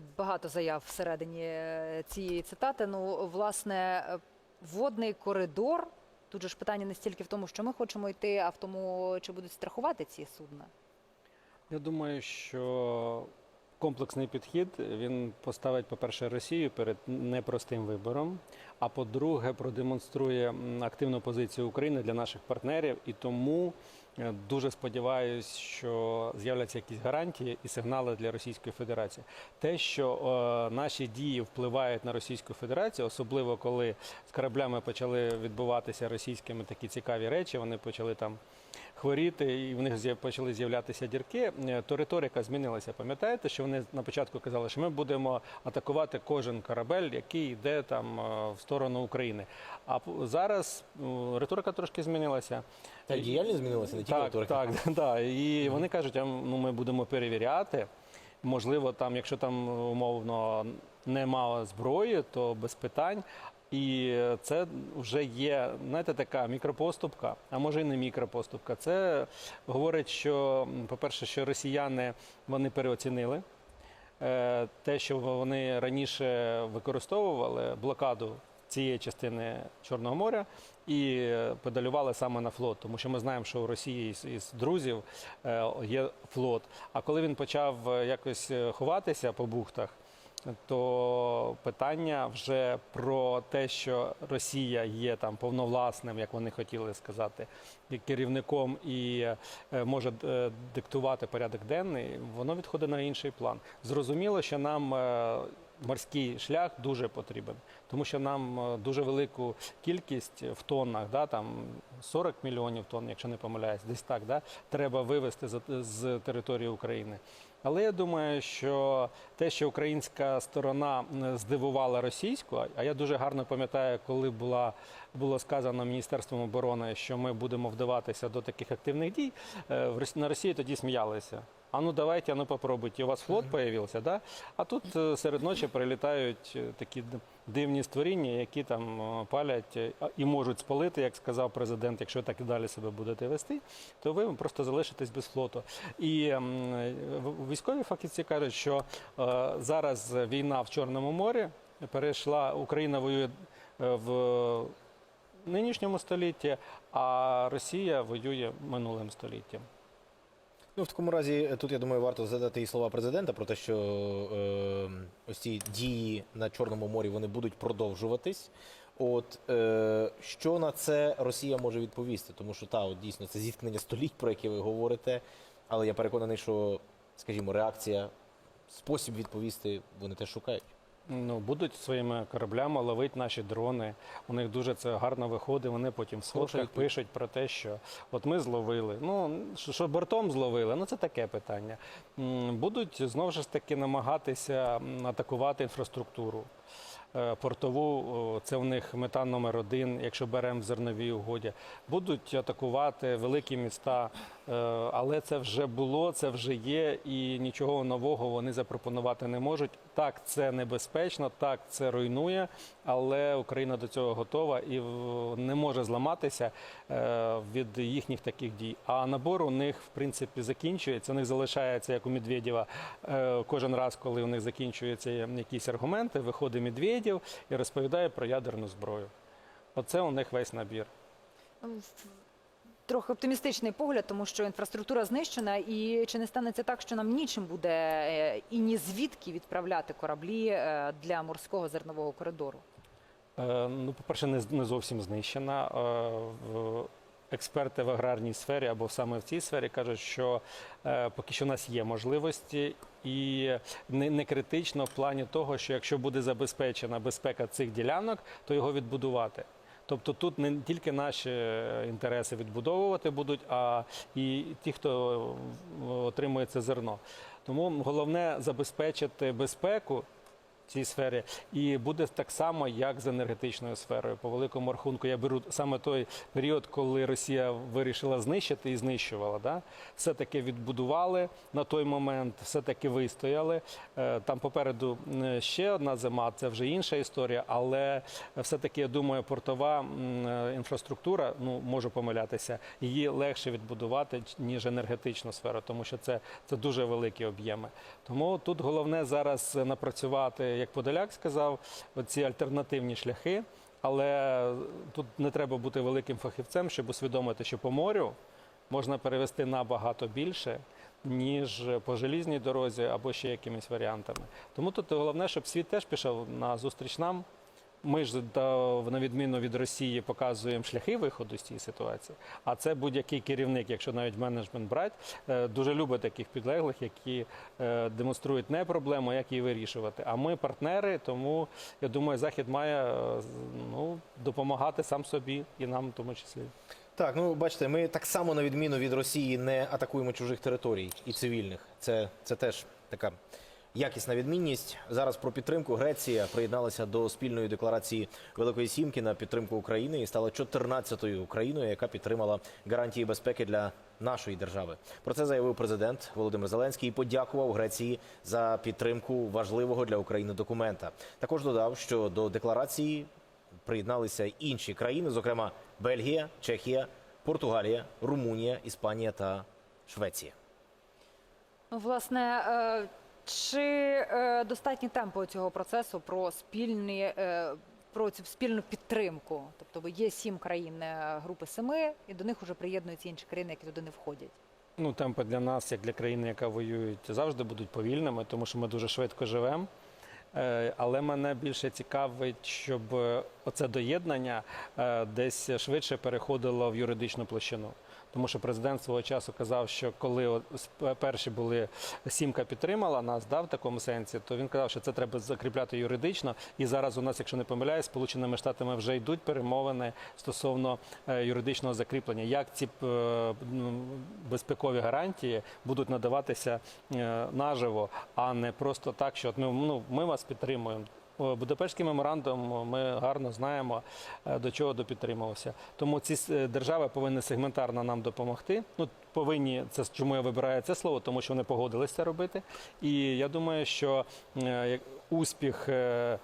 Тут багато заяв всередині е, цієї цитати. Ну, власне, водний коридор. Тут же ж питання не стільки в тому, що ми хочемо йти, а в тому, чи будуть страхувати ці судна. Я думаю, що комплексний підхід він поставить, по-перше, Росію перед непростим вибором. А по-друге, продемонструє активну позицію України для наших партнерів. І тому е, дуже сподіваюся, що з'являться якісь гарантії і сигнали для Російської Федерації. Те, що е, наші дії впливають на Російську Федерацію, особливо коли з кораблями почали відбуватися російськими такі цікаві речі, вони почали там хворіти, і в них почали з'являтися дірки, е, то риторика змінилася. Пам'ятаєте, що вони на початку казали, що ми будемо атакувати кожен корабель, який йде там е, в сторону України. А зараз е, риторика трошки змінилася. Та діяльність змінилася, не тільки Так, риторика. так, так. І вони кажуть, а, ну ми будемо перевіряти. Можливо, там, якщо там умовно немає зброї, то без питань. І це вже є, знаєте, така мікропоступка, а може і не мікропоступка. Це говорить, що, по-перше, що росіяни вони переоцінили е, те, що вони раніше використовували блокаду цієї частини Чорного моря і педалювали саме на флот, тому що ми знаємо, що у Росії із, друзів е, є флот. А коли він почав е, якось ховатися по бухтах, то питання вже про те, що Росія є там повновласним, як вони хотіли сказати, керівником і е, може е, диктувати порядок денний, воно відходить на інший план. Зрозуміло, що нам е, морський шлях дуже потрібен, тому що нам дуже велику кількість в тоннах, да, там 40 мільйонів тонн, якщо не помиляюсь, десь так, да, треба вивезти з, з території України. Але я думаю, що те, що українська сторона здивувала російську, а- я дуже гарно пам'ятаю, коли була було сказано Міністерством оборони, що ми будемо вдаватися до таких активних дій, е, на Росії тоді сміялися. А ну давайте, а ну попробуйте. У вас флот появився, да? А тут е, серед ночі прилітають е, такі дивні створіння, які там е, палять е, і можуть спалити, як сказав президент. Якщо так і далі себе будете вести, то ви просто залишитесь без флоту. І військові фахівці кажуть, що е, зараз війна в Чорному морі перейшла, Україна воює в нинішньому столітті, а Росія воює минулим століттям. Ну, в такому разі, е, тут я думаю, варто згадати і слова президента про те, що е, ось ці дії на Чорному морі вони будуть продовжуватись. От е, що на це Росія може відповісти? Тому що та, от дійсно це зіткнення століть, про яке ви говорите. Але я переконаний, що, скажімо, реакція, спосіб відповісти вони теж шукають. Ну, будуть своїми кораблями ловити наші дрони. У них дуже це гарно виходить. Вони потім в сходках пишуть про те, що от ми зловили. Ну що, бортом зловили, ну це таке питання. Будуть знову ж таки намагатися атакувати інфраструктуру. Е, Портову це в них мета номер один, якщо беремо в зерновій угоді. Будуть атакувати великі міста, але це вже було, це вже є, і нічого нового вони запропонувати не можуть. Так, це небезпечно, так це руйнує, але Україна до цього готова і не може зламатися е, від їхніх таких дій. А набор у них в принципі закінчується. У них залишається як у Медведєва. е, Кожен раз, коли у них закінчуються якісь аргументи, виходить Медведєв і розповідає про ядерну зброю. Оце у них весь набір. Трохи оптимістичний погляд, тому що інфраструктура знищена, і чи не станеться так, що нам нічим буде е, і ні звідки відправляти кораблі е, для морського зернового коридору? Е, Ну, по-перше, не, з- не зовсім знищена. Експерти в аграрній сфері або саме в цій сфері кажуть, що поки що у нас є можливості, і не, не критично в плані того, що якщо буде забезпечена безпека цих ділянок, то його відбудувати. Тобто тут не тільки наші е, інтереси відбудовувати будуть, а і ті, хто е, отримує це зерно. Тому головне забезпечити безпеку цій сфері, і буде так само, як з енергетичною сферою. По великому рахунку я беру саме той період, коли Росія вирішила знищити і знищувала. Да? Все таки відбудували на той момент, все таки вистояли. Е, Там попереду е, ще одна зима, це вже інша історія, але все таки я думаю, портова е, інфраструктура, ну можу помилятися, її легше відбудувати ніж енергетичну сферу, тому що це, це дуже великі об'єми. Тому тут головне зараз напрацювати, як Подоляк сказав, оці альтернативні шляхи. Але тут не треба бути великим фахівцем, щоб усвідомити, що по морю можна перевести набагато більше, ніж по желізній дорозі або ще якимись варіантами. Тому тут головне, щоб світ теж пішов на зустріч нам. Ми ж на відміну від Росії показуємо шляхи виходу з цієї ситуації. А це будь-який керівник, якщо навіть менеджмент брати, е, дуже любить таких підлеглих, які е, демонструють не проблему, як її вирішувати. А ми партнери, тому я думаю, захід має е, ну, допомагати сам собі і нам в тому числі. Так, ну бачите, ми так само на відміну від Росії не атакуємо чужих територій і цивільних. Це, це теж така якісна відмінність. Зараз про підтримку Греція приєдналася до спільної декларації Великої Сімки на підтримку України і стала 14-ю Україною, яка підтримала гарантії безпеки для нашої держави. Про це заявив президент Володимир Зеленський і подякував Греції за підтримку важливого для України документа. Також додав, що до декларації приєдналися інші країни, зокрема Бельгія, Чехія, Португалія, Румунія, Іспанія та Швеція. Власне, е, чи е, достатні темпи цього процесу про спільні е, про цю спільну підтримку? Тобто є сім країн е, групи семи, і до них вже приєднуються інші країни, які туди не входять. Ну, темпи для нас, як для країни, яка воює, завжди будуть повільними, тому що ми дуже швидко живемо. Е, Але мене більше цікавить, щоб е, оце доєднання десь швидше переходило в юридичну площину. Тому що президент свого часу казав, що коли перші були сімка підтримала нас, да, в такому сенсі, то він казав, що це треба закріпляти юридично. І зараз у нас, якщо не помиляюсь, сполученими штатами вже йдуть перемовини стосовно е, юридичного закріплення. Як ці е, ну, безпекові гарантії будуть надаватися е, наживо, а не просто так, що от ми, ну, ми вас підтримуємо. О, Будапештський меморандум ми гарно знаємо, е, до чого допідтримувався. Тому ці е, держави повинні сегментарно нам допомогти. Ну, повинні, це чому я вибираю це слово, тому що вони погодилися робити. І я думаю, що е, успіх е, е,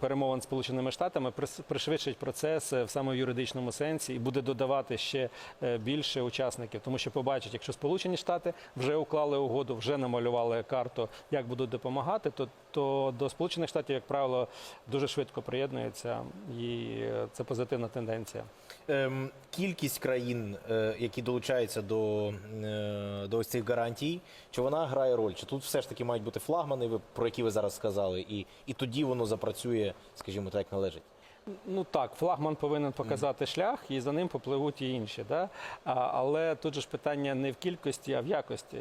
перемовин з Сполученими Штатами пришвидшить процес е, в саме юридичному сенсі і буде додавати ще е, більше учасників, тому що побачать, якщо Сполучені Штати вже уклали угоду, вже намалювали карту, як будуть допомагати, то, то до Сполучених Штатів, як правило, дуже швидко приєднуються, і е, це позитивна тенденція. Ем, кількість країн, е, які долучаються до, е, до ось цих гарантій, чи вона грає роль? Чи тут все ж таки мають бути флагмани, про які ви зараз сказали, і, і тоді воно запрацює, скажімо так, як належить? Ну так, флагман повинен показати шлях, і за ним попливуть і інші. Да? А, але тут же ж питання не в кількості, а в якості.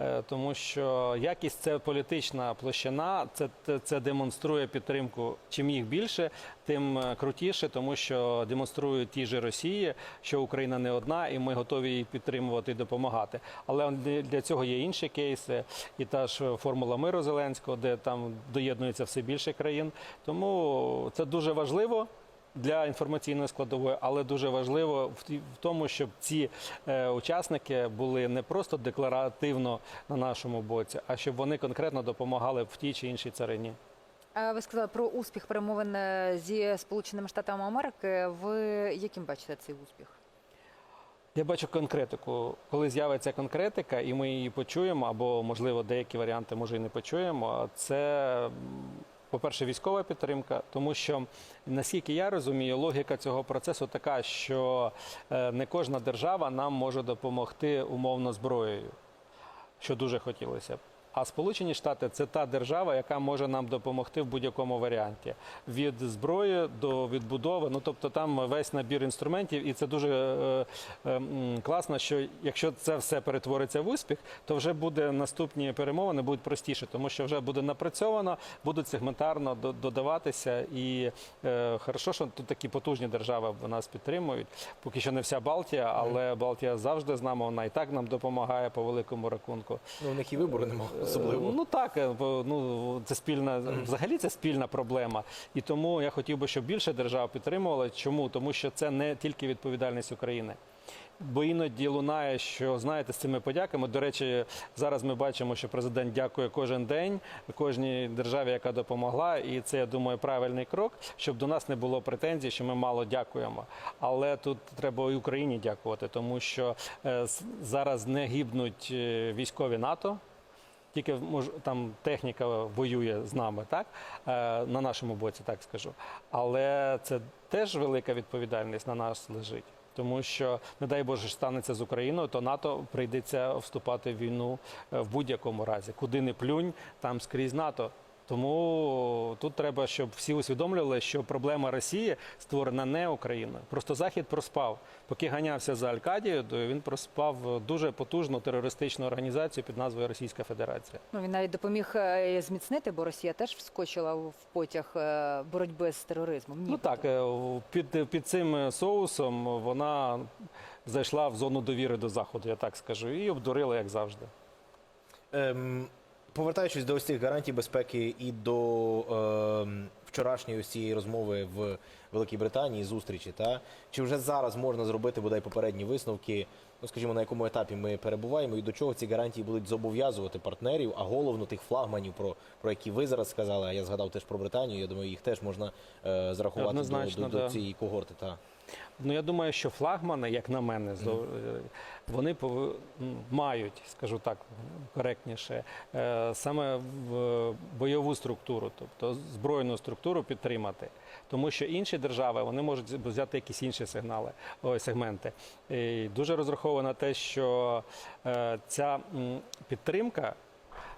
Е, Тому що якість це політична площина, це, це, демонструє підтримку. Чим їх більше, тим е, крутіше, тому що демонструють ті ж Росії, що Україна не одна, і ми готові її підтримувати і допомагати. Але для цього є інші кейси, і та ж формула миру Зеленського, де там доєднується все більше країн. Тому це дуже важливо. Для інформаційної складової, але дуже важливо в, тому, щоб ці е, учасники були не просто декларативно на нашому боці, а щоб вони конкретно допомагали в тій чи іншій царині. Ви сказали про успіх перемовин е, зі Сполученими Штатами Америки. Ви яким бачите цей успіх? Я бачу конкретику. Коли з'явиться конкретика, і ми її почуємо, або можливо деякі варіанти може і не почуємо. Це, по-перше, військова підтримка, тому що наскільки я розумію, логіка цього процесу така, що е, не кожна держава нам може допомогти умовно зброєю, що дуже хотілося б. А Сполучені Штати це та держава, яка може нам допомогти в будь-якому варіанті від зброї до відбудови. Ну тобто там весь набір інструментів, і це дуже е, е, класно, що якщо це все перетвориться в успіх, то вже буде наступні перемовини будуть простіше, тому що вже буде напрацьовано, будуть сегментарно додаватися. І е, хорошо, що тут такі потужні держави нас підтримують. Поки що не вся Балтія, але Балтія завжди з нами. Вона і так нам допомагає по великому рахунку. Ну, у них і вибору немає. Особливо. Ну так, е, ну це спільна взагалі це спільна проблема. І тому я хотів би, щоб більше держав підтримувала. Чому? Тому що це не тільки відповідальність України. Бо іноді лунає, що знаєте, з цими подяками. До речі, зараз ми бачимо, що президент дякує кожен день кожній державі, яка допомогла, і це я думаю правильний крок, щоб до нас не було претензій, що ми мало дякуємо. Але тут треба і Україні дякувати, тому що е, зараз не гибнуть е, військові НАТО. Тільки мож, там техніка воює з нами, так е, на нашому боці, так скажу. Але це теж велика відповідальність на нас лежить. Тому що, не дай Боже, станеться з Україною, то НАТО прийдеться вступати в війну е, в будь-якому разі. Куди не плюнь, там скрізь НАТО. Тому тут треба, щоб всі усвідомлювали, що проблема Росії створена не Україною. Просто Захід проспав. Поки ганявся за Алькадією, то він проспав дуже потужну терористичну організацію під назвою Російська Федерація. Ну, він навіть допоміг е, зміцнити, бо Росія теж вскочила в потяг е, боротьби з тероризмом. Ну так, е, під, під цим соусом вона зайшла в зону довіри до заходу, я так скажу, і обдурила, як завжди. Ем, повертаючись до ось цих гарантій безпеки і до ем, вчорашньої ось цієї розмови в Великій Британії, зустрічі, та чи вже зараз можна зробити бодай попередні висновки? Ну, скажімо, на якому етапі ми перебуваємо і до чого ці гарантії будуть зобов'язувати партнерів, а головно тих флагманів, про, про які ви зараз сказали, а я згадав теж про Британію. Я думаю, їх теж можна е, зарахувати до, Однозначно, до, до цієї когорти. Та. Ну я думаю, що флагмани, як на мене, е, вони мають, скажу так коректніше, е, саме в бойову структуру, тобто збройну структуру підтримати. Тому що інші держави вони можуть взяти якісь інші сигнали, ой, сегменти. І дуже розраховано те, що е, ця підтримка.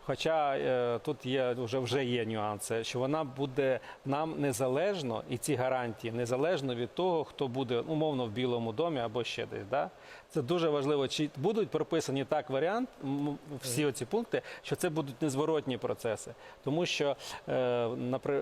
Хоча е, тут є вже вже є нюанси, що вона буде нам незалежно, і ці гарантії незалежно від того, хто буде умовно в Білому домі або ще десь. Да? Це дуже важливо. Чи будуть прописані так варіант, всі оці пункти, що це будуть незворотні процеси, тому що е,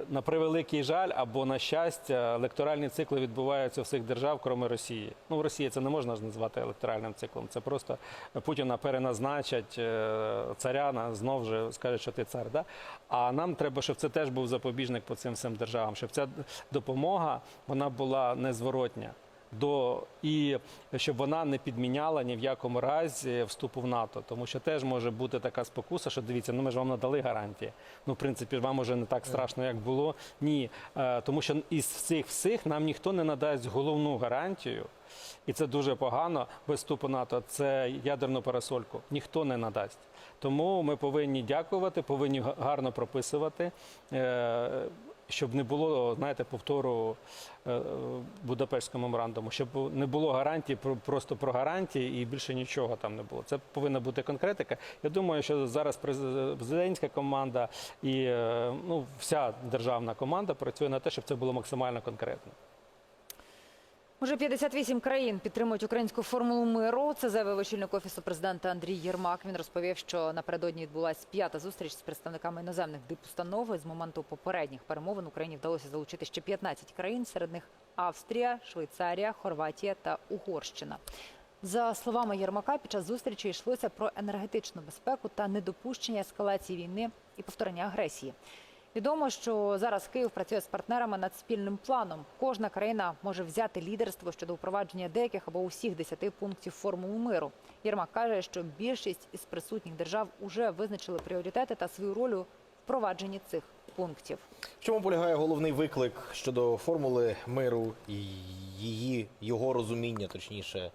на, превеликий жаль або на щастя, електоральні цикли відбуваються у всіх держав, крім Росії. Ну в Росії це не можна назвати електоральним циклом. Це просто Путіна переназначать е, царя знов же скажуть, що ти цар. Да? А нам треба, щоб це теж був запобіжник по цим всім державам, щоб ця допомога вона була незворотня. До і щоб вона не підміняла ні в якому разі вступу в НАТО, тому що теж може бути така спокуса, що дивіться, ну ми ж вам надали гарантії. Ну, в принципі, вам уже не так страшно, як було. Ні, Е, тому що із цих всіх нам ніхто не надасть головну гарантію, і це дуже погано без вступу НАТО. Це ядерну парасольку. Ніхто не надасть. Тому ми повинні дякувати, повинні гарно прописувати. е, Щоб не було, знаєте, повтору е, Будапештського меморандуму, щоб не було гарантій про просто про гарантії і більше нічого там не було. Це повинна бути конкретика. Я думаю, що зараз през- президентська команда і е, ну, вся державна команда працює на те, щоб це було максимально конкретно. Уже 58 країн підтримують українську формулу миру. Це заявив очільник офісу президента Андрій Єрмак. Він розповів, що напередодні відбулася п'ята зустріч з представниками іноземних дипустанов. З моменту попередніх перемовин Україні вдалося залучити ще 15 країн. Серед них Австрія, Швейцарія, Хорватія та Угорщина. За словами Єрмака, під час зустрічі йшлося про енергетичну безпеку та недопущення ескалації війни і повторення агресії. Відомо, що зараз Київ працює з партнерами над спільним планом. Кожна країна може взяти лідерство щодо впровадження деяких або усіх десяти пунктів формули миру. Єрмак каже, що більшість із присутніх держав уже визначили пріоритети та свою роль у впровадженні цих пунктів. В чому полягає головний виклик щодо формули миру і її його розуміння, точніше,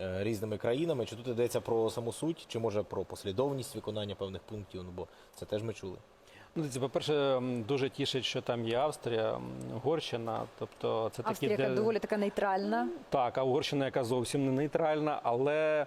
е, різними країнами? Чи тут йдеться про саму суть, чи може про послідовність виконання певних пунктів? Ну бо це теж ми чули. Ну, по-перше, дуже тішить, що там є Австрія, Угорщина. Тобто це Австрія, такі яка де- доволі така нейтральна. Так, а Угорщина, яка зовсім не нейтральна, але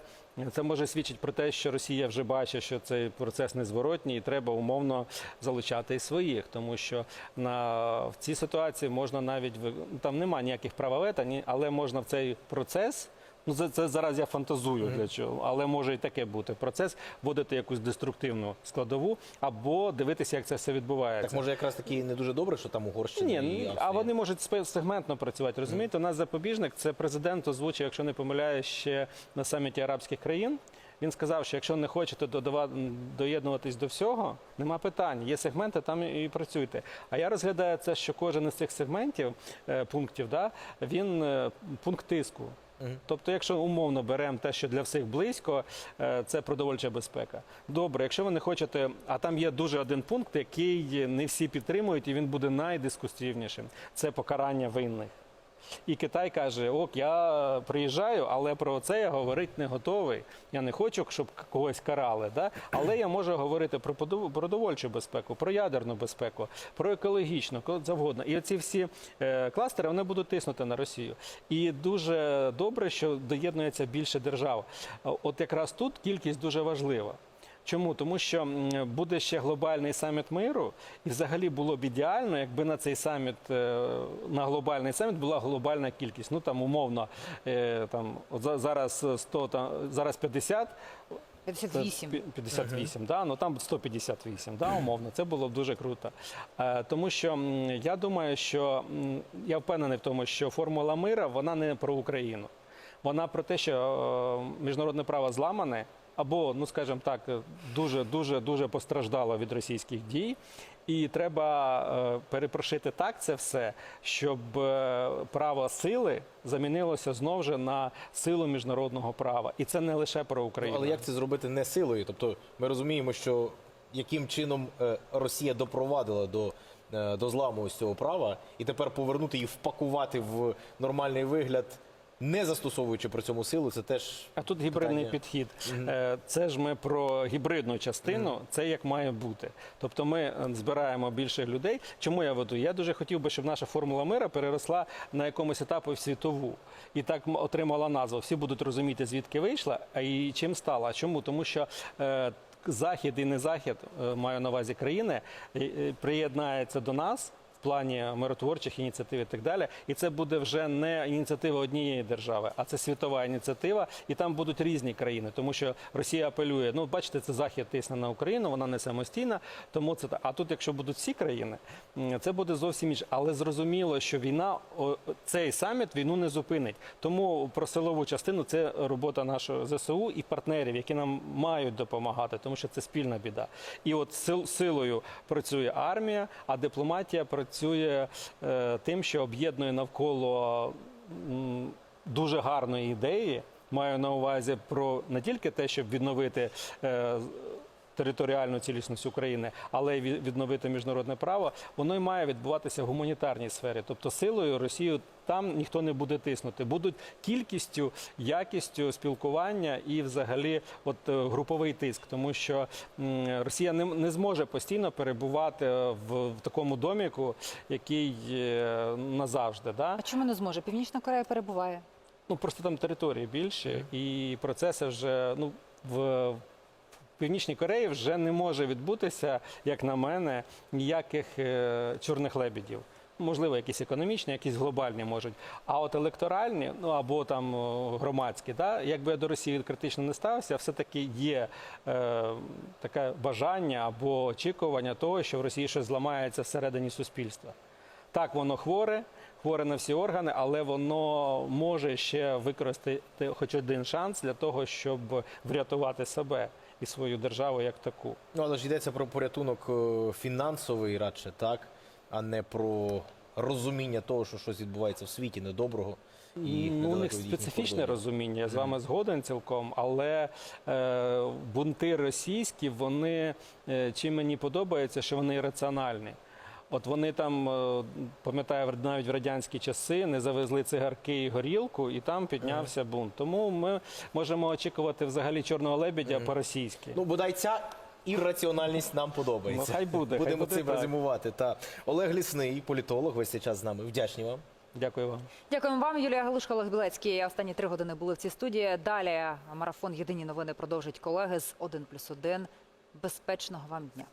це може свідчити про те, що Росія вже бачить, що цей процес незворотній, і треба умовно залучати і своїх, тому що на в цій ситуації можна навіть ви- там немає ніяких права вето, ні, але можна в цей процес. Ну, це, це зараз я фантазую для чого, але може і таке бути. Процес вводити якусь деструктивну складову або дивитися, як це все відбувається. Так може якраз таки не дуже добре, що там Угорщина Ні, і ні, а вони можуть сегментно працювати. Розумієте, у нас запобіжник це президент озвучив, якщо не помиляюсь, ще на саміті арабських країн. Він сказав, що якщо не хочете доєднуватись до всього, нема питань. Є сегменти, там і працюйте. А я розглядаю це, що кожен із цих сегментів, е, пунктів, да, він е, пункт тиску. Тобто, якщо умовно беремо те, що для всіх близько, е, це продовольча безпека. Добре, якщо ви не хочете, а там є дуже один пункт, який не всі підтримують, і він буде найдискусивнішим. Це покарання винних. І Китай каже: ок, я приїжджаю, але про це я говорити не готовий. Я не хочу, щоб когось карали. Да? Але я можу говорити про продовольчу безпеку, про ядерну безпеку, про екологічну, завгодно. І оці всі е, кластери вони будуть тиснути на Росію. І дуже добре, що доєднується більше держав. От якраз тут кількість дуже важлива. Чому? Тому що буде ще глобальний саміт миру, і взагалі було б ідеально, якби на цей саміт, е, на глобальний саміт була глобальна кількість. Ну там умовно, е, там от зараз 100, там, зараз 50, це 58. пі- 58, да? ну там 158, да, умовно, це було б дуже круто. Е, тому що я думаю, що я впевнений в тому, що формула мира вона не про Україну. Вона про те, що е, міжнародне право зламане, або, ну скажімо так, дуже дуже дуже постраждало від російських дій. І треба е, перепрошити так це все, щоб е, право сили замінилося знову ж на силу міжнародного права. І це не лише про Ну, Україну. але як це зробити не силою? Тобто ми розуміємо, що яким чином е, Росія допровадила до, до зламу ось цього права, і тепер повернути і впакувати в нормальний вигляд, не застосовуючи при цьому силу, це теж А тут гібридний Питання. підхід. Е, Це ж ми про гібридну частину, це як має бути. Тобто ми е, збираємо більше людей. Чому я веду? Я дуже хотів би, щоб наша формула мира переросла на якомусь етапі в світову. І так отримала назву. Всі будуть розуміти, звідки вийшла, а і чим стала. Чому? Тому що. е, Захід і не захід, маю на увазі країни, приєднається до нас плані миротворчих ініціатив і так далі. І це буде вже не ініціатива однієї держави, а це світова ініціатива, і там будуть різні країни, тому що Росія апелює. Ну, бачите, це захід тисне на Україну, вона не самостійна. Тому це а тут, якщо будуть всі країни, це буде зовсім інше. Але зрозуміло, що війна цей саміт війну не зупинить. Тому про силову частину це робота нашого ЗСУ і партнерів, які нам мають допомагати, тому що це спільна біда. І от сил, силою працює армія, а дипломатія працює е, тим, що об'єднує навколо дуже гарної ідеї. Маю на увазі про не тільки те, щоб відновити. Е, Територіальну цілісність України, але й відновити міжнародне право, воно й має відбуватися в гуманітарній сфері. Тобто силою Росію там ніхто не буде тиснути. Будуть кількістю, якістю спілкування і взагалі от е, груповий тиск, тому що Росія не, не зможе постійно перебувати в, в такому доміку, який е, назавжди. Да? А чому не зможе? Північна Корея перебуває. Ну просто там території більше, і процеси вже ну в. Північній Кореї вже не може відбутися, як на мене, ніяких е, чорних лебедів. Можливо, якісь економічні, якісь глобальні можуть. А от електоральні, ну або там громадські, да, якби я до Росії критично не ставився, все-таки є е, таке бажання або очікування того, що в Росії щось зламається всередині суспільства. Так, воно хворе, хворе на всі органи, але воно може ще використати хоч один шанс для того, щоб врятувати себе і свою державу як таку. Ну, але ж йдеться про порятунок е, фінансовий радше, так, а не про розуміння того, що щось відбувається в світі недоброго. І ну, у них специфічне кордонів. розуміння, я з вами згоден цілком, але е, бунти російські, вони е, чим мені подобається, що вони раціональні. От вони там, е, пам'ятаю, в- навіть в радянські часи не завезли цигарки і горілку, і там піднявся бунт. Тому ми можемо очікувати взагалі чорного лебедя по-російськи. Ну, бодай ця ірраціональність нам подобається. Ну, хай буде, хай Будемо буде цим так. резюмувати. Та Олег Лісний, політолог, весь цей час з нами. Вдячні вам. Дякую вам. Дякуємо вам, Юлія Галушка, Олег Білецький. Останні три години були в цій студії. Далі марафон Єдині новини продовжить колеги з 1+,1. Безпечного вам дня.